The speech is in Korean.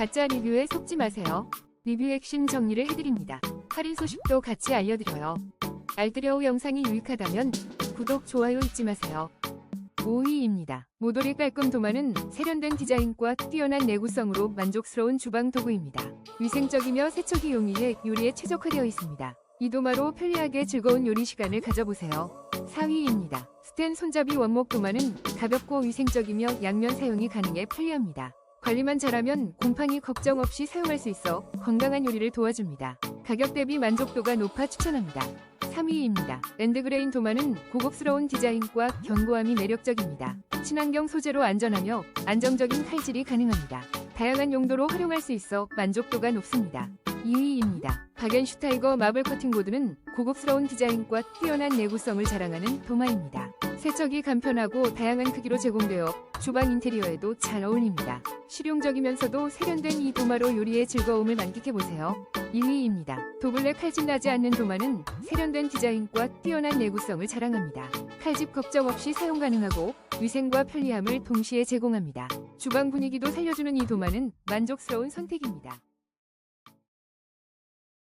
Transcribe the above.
가짜 리뷰에 속지 마세요. 리뷰 핵심 정리를 해드립니다. 할인 소식도 같이 알려드려요. 알뜰여우 영상이 유익하다면 구독, 좋아요 잊지 마세요. 5위입니다. 모돌이 깔끔 도마는 세련된 디자인과 뛰어난 내구성으로 만족스러운 주방 도구입니다. 위생적이며 세척이 용이해 요리에 최적화되어 있습니다. 이 도마로 편리하게 즐거운 요리 시간을 가져보세요. 4위입니다. 스텐 손잡이 원목 도마는 가볍고 위생적이며 양면 사용이 가능해 편리합니다. 관리만 잘하면 곰팡이 걱정 없이 사용할 수 있어 건강한 요리를 도와줍니다. 가격 대비 만족도가 높아 추천합니다. 3위입니다. 랜드그레인 도마는 고급스러운 디자인과 견고함이 매력적입니다. 친환경 소재로 안전하며 안정적인 칼질이 가능합니다. 다양한 용도로 활용할 수 있어 만족도가 높습니다. 2위입니다. 바겐슈타이거 마블 커팅 보드는 고급스러운 디자인과 뛰어난 내구성을 자랑하는 도마입니다. 세척이 간편하고 다양한 크기로 제공되어 주방 인테리어에도 잘 어울립니다. 실용적이면서도 세련된 이 도마로 요리의 즐거움을 만끽해보세요. 1위입니다. 도블랙 칼집 나지 않는 도마는 세련된 디자인과 뛰어난 내구성을 자랑합니다. 칼집 걱정 없이 사용 가능하고 위생과 편리함을 동시에 제공합니다. 주방 분위기도 살려주는 이 도마는 만족스러운 선택입니다.